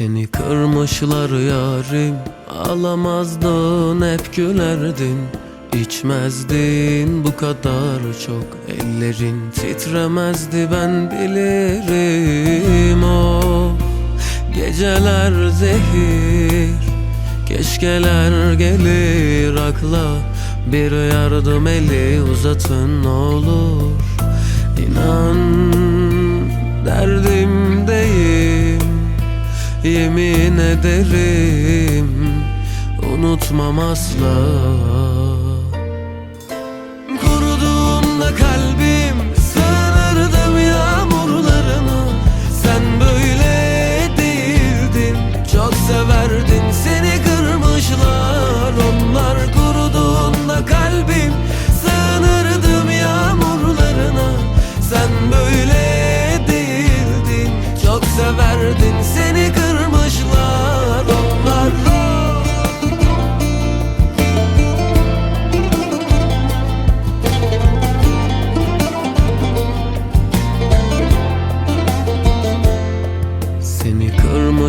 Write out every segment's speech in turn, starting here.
Kırmışlar yarim Alamazdın hep gülerdin. İçmezdin bu kadar çok Ellerin titremezdi ben bilirim. O Geceler zehir Keşkeler gelir. Akla Bir yardım eli uzatın olur. İnan derdimdeyim Yemin ederim Unutmam asla. Kuruduğunda kalbim Sığınırdım yağmurlarına Sen böyle değildin Çok severdin seni kırmışlar. Onlar kuruduğunda kalbim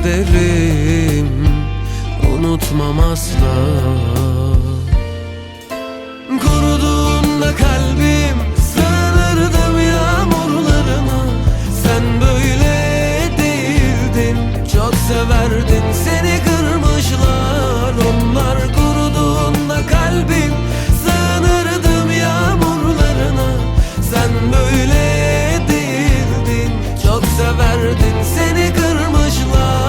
ederim. Unutmam asla. Kuruduğunda kalbim Sığınırdım yağmurlarına. Sen böyle değildin Çok severdin seni kırmışlar. Onlar kuruduğunda kalbim Sığınırdım yağmurlarına. Sen böyle değildin Çok severdin seni kırmışlar.